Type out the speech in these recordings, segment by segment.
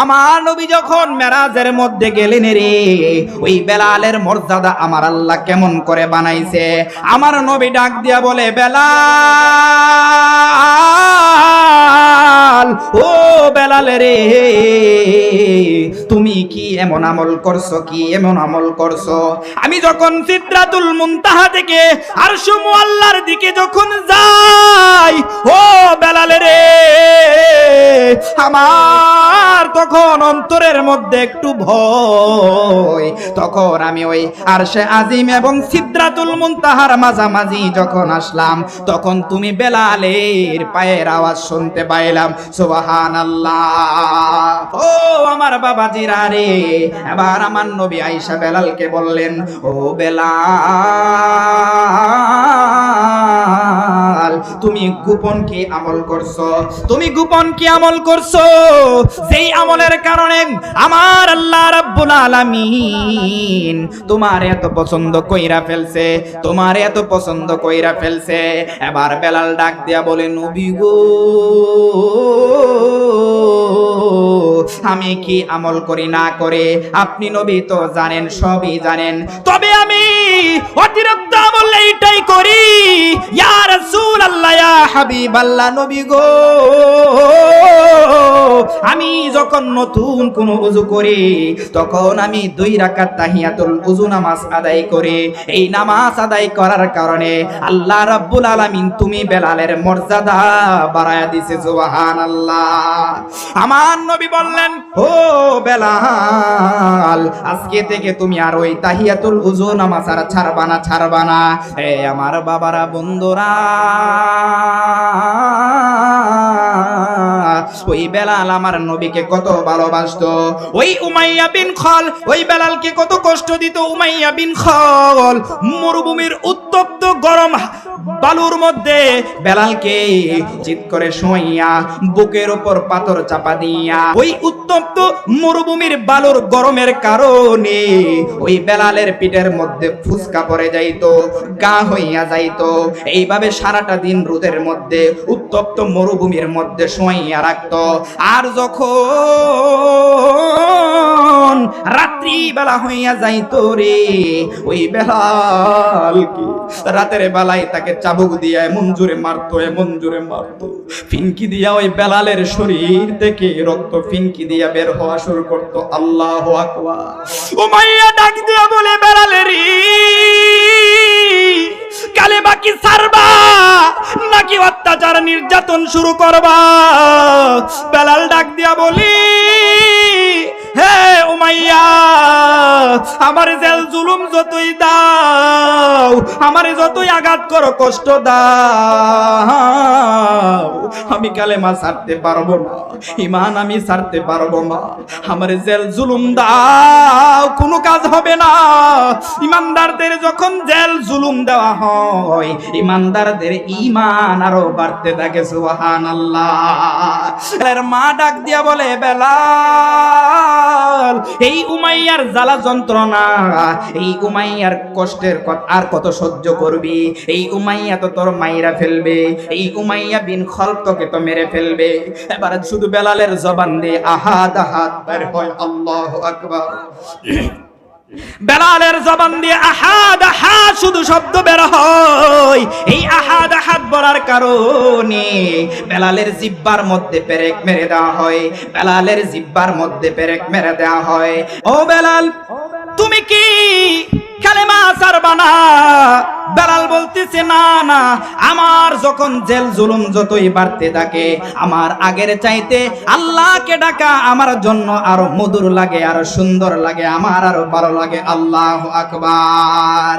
আমার নবী যখন মেরাজের মধ্যে গেলেন রে, ওই বেলালের মর্যাদা আমার আল্লাহ কেমন করে বানাইছে? আমার নবী ডাক দিয়া বলে, বেলাল! ও বেলাল রে, তুমি কি এমন আমল করছ, কি এমন আমল করছ? আমি যখন সিদ্রাতুল মুনতাহা থেকে আরশু মুআল্লার দিকে যখন যাই, ও বেলাল রে, আমার তখন অন্তরের মধ্যে একটু ভয়। তখন আমি ওই আরশে আজিম এবং সিদ্রাতুল মুনতাহার মাঝামাঝি যখন আসলাম, তখন তুমি বেলালের পায়ের আওয়াজ শুনতে পাইলাম। সুবহানাল্লাহ। ও আমার বাবাজিরা রে এবার আমার নবী আইসা বেলালকে বললেন ও বেলাল তুমি গোপন কি আমল করছ। তুমি গোপন কি আমল করছ। যেই আমলের কারণে আমার আল্লাহ রাব্বুল আলামিন তোমার এত পছন্দ কইরা ফেলছে, তোমার এত পছন্দ কইরা ফেলছে। এবার বেলাল ডাক দিয়া বলে, নবী গো, আমি কি আমল করি না করে? আপনি নবী তো জানেন, সবই জানেন। তবে আমি অতিরিক্ত আমল এইটাই করি। ইয়া রাসূলুল্লাহ, ইয়া হাবিবাল্লাহ, নবী গো। আমি যখন নতুন কোন উজু করি, তখন আমি দুই রাকাত তাহিয়াতুল উজু নামাজ আদায় এই নামাজ আদায় করার কারণে আল্লাহ রাব্বুল আলামিন তুমি বেলালের মর্যাদা বাড়ায়া দিছে, সুবহানাল্লাহ। আমার নবী বললেন, ও বেলাল, আজকে থেকে তুমি আর ওই তাহিয়াতুল উজু নামাজ আর ছাড়বা না ছাড়বা না। এ আমার বাবারা বন্ধুরা। ওই বেলাল আমার নবীকে কত ভালোবাসতো। ওই উমাইয়া বিন খল, ওই বেলালকে কত কষ্ট দিত উমাইয়া বিন খল। মরুভূমির উত্তপ্ত গরম বালুর মধ্যে বেলালকে চিৎ করে শোয়াইয়া বুকের ওপর পাথর চাপা দিয়া ওই উত্তপ্ত মরুভূমির বালুর গরমের কারণে ওই বেলালের পিঠের মধ্যে ফুসকা পড়ে যাইতো, গা হইয়া যাইতো। এইভাবে সারাটা দিন রোদের মধ্যে, উত্তপ্ত মরুভূমির মধ্যে শোয়াইয়া রাখতো আর যখন রাত্রি বেলা হইয়া যাইতো রে, ওই বেলাল কি? রাতের বেলায় তাকে চাবুক দিয়া এমন জোরে মারতো, এমন জোরে মারতো। ফিনকি দিয়া ওই বেলালের শরীর থেকে রক্ত ফিনকি দিয়া বের হওয়া শুরু করতো। আল্লাহ আকবার। ও মাইয়া ডাক দিয়া বলে, বেলালের কালে বাকি সারবা? নাকি অত্যাচার নির্যাতন শুরু করবা? বেলাল ডাক দিয়া বলি আমার জেল জুলুম যতই দাও, আমার যতই আঘাত করো, কষ্ট দাও। আমি কালেমা ছাড়তে পারব না, ইমান আমি ছাড়তে পারব না। আমার জেল জুলুম দাও, কোনো কাজ হবে না। ইমানদারদের যখন জেল জুলুম দেওয়া হয়, ইমানদারদের ইমান আরও বাড়তে থাকে সুবহান আল্লাহ মা ডাক দিয়া বলে। বেলাল এই উমাইয়ার জ্বালা যন্ত্রণা, এই উমাইয়ার কষ্টের আর কত সহ্য করবি? এই উমাইয়া তো তোর মাইরা ফেলবে, এই উমাইয়া বিন খল তোকে তো মেরে ফেলবে। এবার শুধু বেলালের জবান দিয়ে আহাদ আহাদ হয়, আল্লাহ আকবার। বেলালের জবান দিয়ে আহাদ আহাদ শুধু শব্দ বের হয়। এই আহাদ আহাদ বলার কারণে বেলালের জিব্বার মধ্যে পেরেক মেরে দেওয়া হয়। বেলালের জিব্বার মধ্যে পেরেক মেরে দেওয়া হয়। ও বেলাল তুমি কি কালেমা ছাড়বা না? বেলাল বলতেছে, না না, আমার যখন জেল জুলুম যতই বাড়তে থাকে, আমার আগের চাইতে আল্লাহকে ডাকা আমার জন্য আরও মধুর লাগে, আরও সুন্দর লাগে, আমার আরও ভালো লাগে। আল্লাহ আকবার।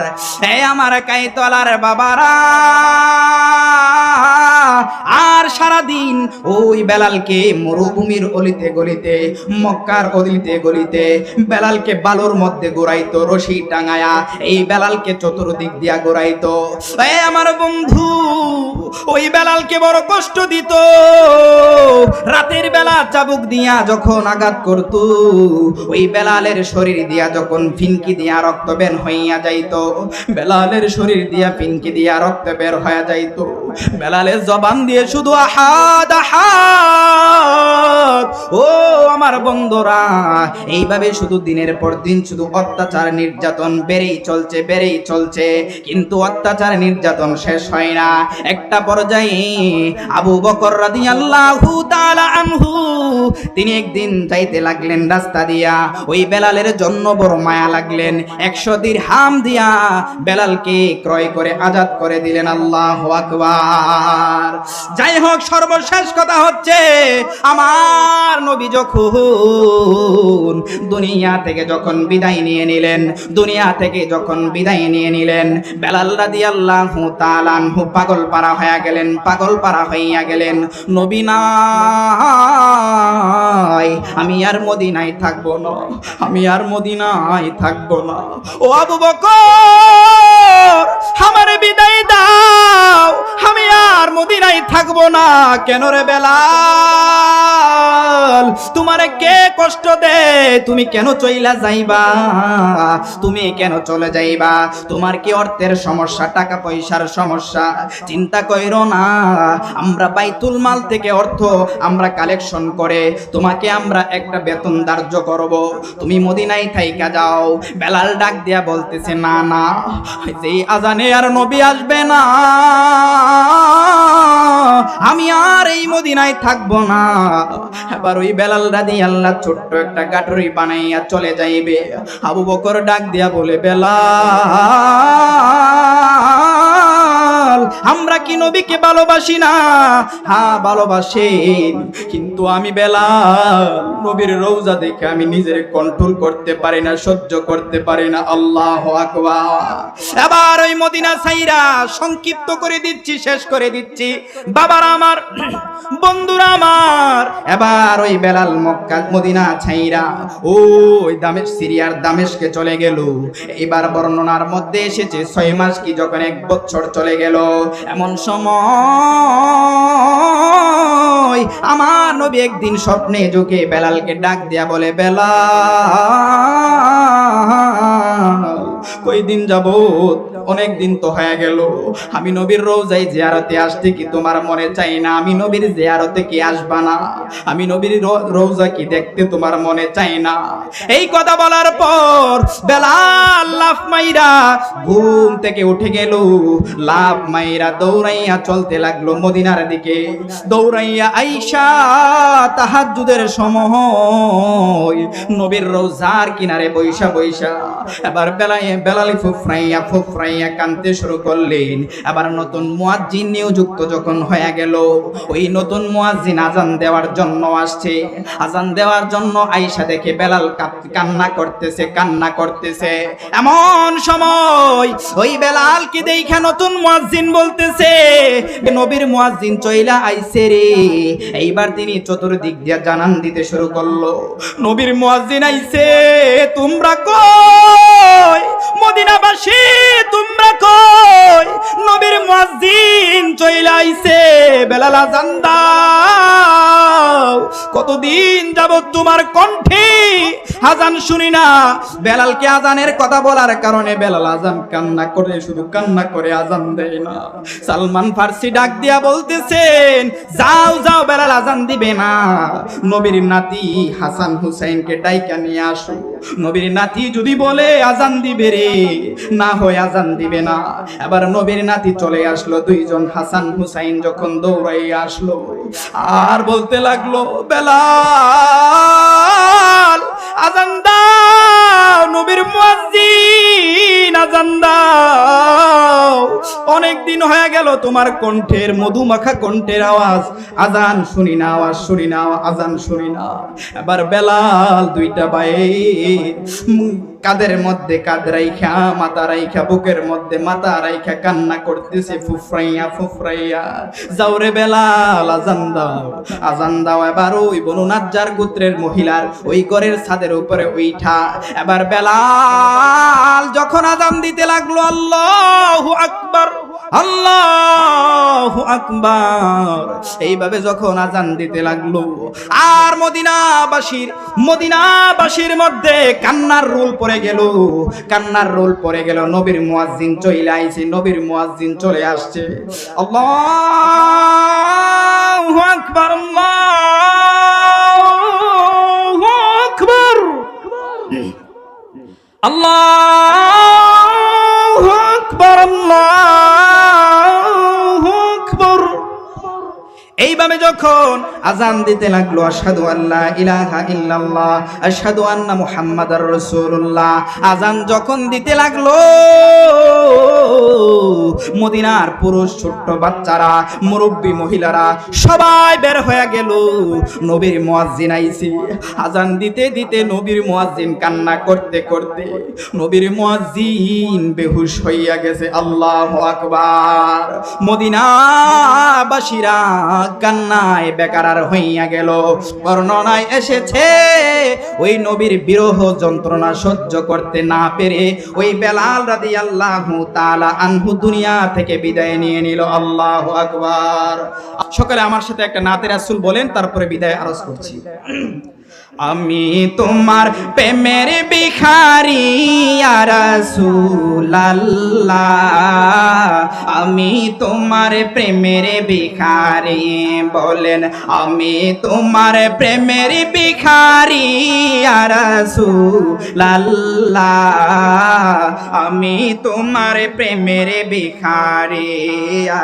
এ আমার কাইতলার বাবারা আর সারাদিন ওই বেলালকে মরুভূমির অলিতে গলিতে, মক্কার অলিতে গলিতে, বেলালকে বালুর মধ্যে গোড়াইতো, রশি টাঙায়া এই বেলালকে চতুর্দিক দিয়া গোড়াইতো। এ আমার বন্ধু, ওই বেলালকে বড় কষ্ট দিত। রাতের বেলা চাবুক দিয়া যখন আঘাত করত, ওই বেলালের শরীর দিয়া যখন ফিনকি দিয়া রক্ত বের হইয়া যাইত, বেলালের শরীর দিয়া ফিনকি দিয়া রক্ত বের হইয়া যাইত। বেলালের জবান জবান দিয়ে শুধু আহাদ আহাদ। ও আমার বন্ধুরা, এইভাবে শুধু দিনের পর দিন শুধু অত্যাচার নির্যাতন বেড়েই চলছে বেড়েই চলছে। কিন্তু অত্যাচার নির্যাতন শেষ হয় না। একটা পর্যায়ে আবু বকর রাদিয়াল্লাহু তাআলা আনহু, তিনি একদিন যাইতে লাগলেন রাস্তা দিয়া। ওই বেলালের জন্য বড় মায়া লাগলেন। একশো দির হাম দিয়া বেলালকে ক্রয় করে আজাদ করে দিলেন। আল্লাহ আকবার। যাই হোক সর্বশেষ কথা হচ্ছে, আমার নবী যখন দুনিয়া থেকে যখন বিদায় নিয়ে নিলেন, দুনিয়া থেকে যখন বিদায় নিয়ে নিলেন, বেলাল রাদিয়াল্লাহু তাআলা আনহু পাগল পারা হয়ে গেলেন, পাগল পারা হইয়া গেলেন, নবী নাই, আমি আর মদিনায় থাকব না, আমি আর মদিনায় থাকব না। ও আবু বকর, আমার বিদায় দাও। আমি আর মদিনায় থাকব না। কেন রে বেলাল? তোমারে কে কষ্ট দে তুমি কেন চইলা যাইবা? তুমি কেন চলে যাইবা? তোমার কি অর্থের সমস্যা, টাকা পয়সার সমস্যা? চিন্তা কইরো না। আমরা বাইতুল মাল থেকে অর্থ আমরা কালেকশন করে, তোমাকে আমরা একটা বেতন ধার্য করব। তুমি মদিনায় থাইকা যাও। বেলাল ডাক দিয়া বলতেছে, না না, যেই আজানে আর নবী আসবে না আমি আর এই মদিনায় থাকব না। এবার ওই বেলাল রাদি আল্লাহ ছোট্ট একটা গাটরি বানাইয়া চলে যাইবে। আবু বকর ডাক দিয়া বলে, বেলাল! আমরা কি নবীকে ভালোবাসি না? হ্যাঁ ভালোবাসি, কিন্তু আমি বেলাল নবীর রৌজা দেখে আমি নিজের কন্ট্রোল করতে পারি না, সহ্য করতে পারি না। আল্লাহ আকবার। এবার ওই মদিনা সাইরা সংক্ষিপ্ত করে দিচ্ছি, শেষ করে দিচ্ছি। বাবার আমার, বন্ধুরা আমার, এবার ওই বেলাল মক্কা, মদিনা ছাইরা ওই দামেশ, সিরিয়ার দামেশকে চলে গেল। এবার বর্ণনার মধ্যে এসেছে ছয় মাস কি, যখন এক বছর চলে গেল। এমন সময় আমার নবী একদিন স্বপ্নে ঝুঁকে বেলালকে ডাক দিয়া বলে বেলা কই দিন যাবত অনেক দিন তো হয়ে গেল। আমি নবীর রোজাই জিয়ারতে আসতে কি তোমার মনে চাই না? আমি নবীর জিয়ারতে কি আসবা না? আমি নবীর রোজা কি দেখতে তোমার মনে চাই না? এই কথা বলার পর বেলাল লাফ মাইরা ঘুম থেকে উঠে গেল। লাফ মাইরা দৌড়াইয়া চলতে লাগল মদিনার দিকে। দৌড়াইয়া আইসা তাহাজ্জুদের সময় নবীর রোজার কিনারে বৈশা বৈশা এবার বেলায় বেলালি ফুফরাইয়া ফুফরাইয়া কানতে শুরু করলেন। আবার নতুন মুয়াজ্জিন নিয়োযুক্ত যখন হয়ে গেল, ওই নতুন মুয়াজ্জিন আজান দেওয়ার জন্য আসছে। আজান দেওয়ার জন্য আইসা দেখে বেলাল কান্না করতেছে কান্না করতেছে। এমন সময় ওই বেলাল কি দেখা নতুন মুয়াজ্জিন বলতেছে নবীর মুয়াজ্জিন চইলা আইছে রে। এইবার তিনি চতুর্দিক দিয়া জানান দিতে শুরু করল, নবীর মুয়াজ্জিন আইছে, তোমরা কই? মদিনাবাসী, তোমরা কই? নবীর মুয়াজ্জিন চইলা আইছে, বেলাল আজান কতদিন যাবত তোমার কণ্ঠে আজান শুনি না? বেলালকে আজানের কথা বলার কারণে বেলাল আজান কান্না করে, শুধু কান্না করে আজান দেয় না। সালমান ফার্সি ডাক দিয়া বলতেছেন, যাও যাও, বেলাল আজান দিবে না। নবীর নাতি হাসান হুসাইনকে ডাইকা নিয়ে আসো। নবীর নাতি যদি বলে, আজান দিবে রে না হয় আজান দিবে না। এবার নবীর নাতি চলে আসলো, দুইজন হাসান হুসাইন যখন দৌড়াই আসলো। আর বলতে লাগল, বেলাল, আজান দাও, নবীর মুয়াজ্জিন, আজান দাও। অনেক দিন হয়ে গেল তোমার কণ্ঠের মধুমাখা কণ্ঠের আওয়াজ। আজান শুনি না, আওয়াজ শুনি না, আজান শুনি না। এবার বেলাল দুইটা ভাই কাদের মধ্যে কাদ রাইখা, মাথা রাইখা, বুকের মধ্যে মাথা রাইখা, কান্না করতেছে, ফুফরাইয়া ফুফরাইয়া। যাওরে বেলাল, আজান দাও আজান দাও এবার ওই বনু নাজ্জার গোত্রের মহিলার ওই ঘরের ছাদের উপরে উইঠা। এবার বেলাল যখন আজান দিতে লাগল, আল্লাহু আকবার আল্লাহ আকবার। এইভাবে যখন আজান দিতে লাগল, আর মদিনাবাসীর মদিনাবাসীর মধ্যে কান্নার রোল পড়ে গেল। কান্নার রোল পড়ে গেল, নবীর মুয়াজ্জিন চলে আইছে, নবীর মুয়াজ্জিন চলে আসছে। আল্লাহু আকবার আল্লাহু আকবার। আল্লাহু এইভাবে যখন আজান দিতে লাগল, আশহাদু আল্লাহ ইলাহা ইল্লাল্লাহ, আশহাদু আন্না মুহাম্মাদার রাসূলুল্লাহ আজান যখন দিতে লাগল, মদিনার পুরুষ ছোট্ট বাচ্চারা, মুরব্বী মহিলারা সবাই বের হয়ে গেল। নবীর মুয়াজ্জিন আইছে। আজান দিতে দিতে নবীর মুয়াজ্জিন কান্না করতে করতে নবীর মুয়াজ্জিন বেহুশ হইয়া গেছে। আল্লাহু আকবার। মদিনাবাসীরা কান্নায় বেকারার হইয়া গেল। বর্ণনায় এসেছে, ওই নবীর বিরহ যন্ত্রণা সহ্য করতে না পেরে ওই বেলাল আল্লাহ তালা আনহু দুনিয়া থেকে বিদায় নিয়ে নিল। আল্লাহ আকবার। সকালে আমার সাথে একটা নাতে রাসূল বলেন, তারপরে বিদায় আরজ করছি। আমি তোমার প্রেমের বিখারি রাসূলাল্লাহ। আমি তোমার প্রেমের বিখারি বলেন, আমি তোমার প্রেমের বিখারি রাসূলাল্লাহ। আমি তোমার প্রেমের বিখারি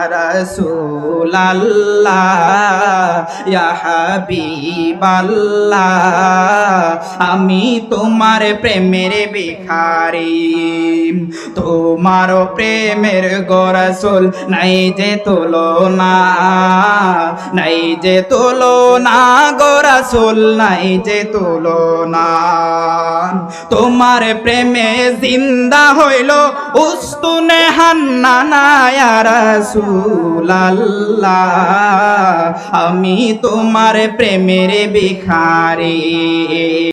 রাসূলাল্লাহ। ইয়া হাবিবাল্লাহ। আমি তোমার প্রেমের ভিখারি। তোমার প্রেমের গরসুল নাই যে তোলো না নাই যে তোলো না গরসুল নাই যে তোলো না তোমার প্রেমে জিন্দা হইল উস্তুনে হান্না না রাসূলাল্লাহ। আমি তোমার প্রেমের ভিখারি। e.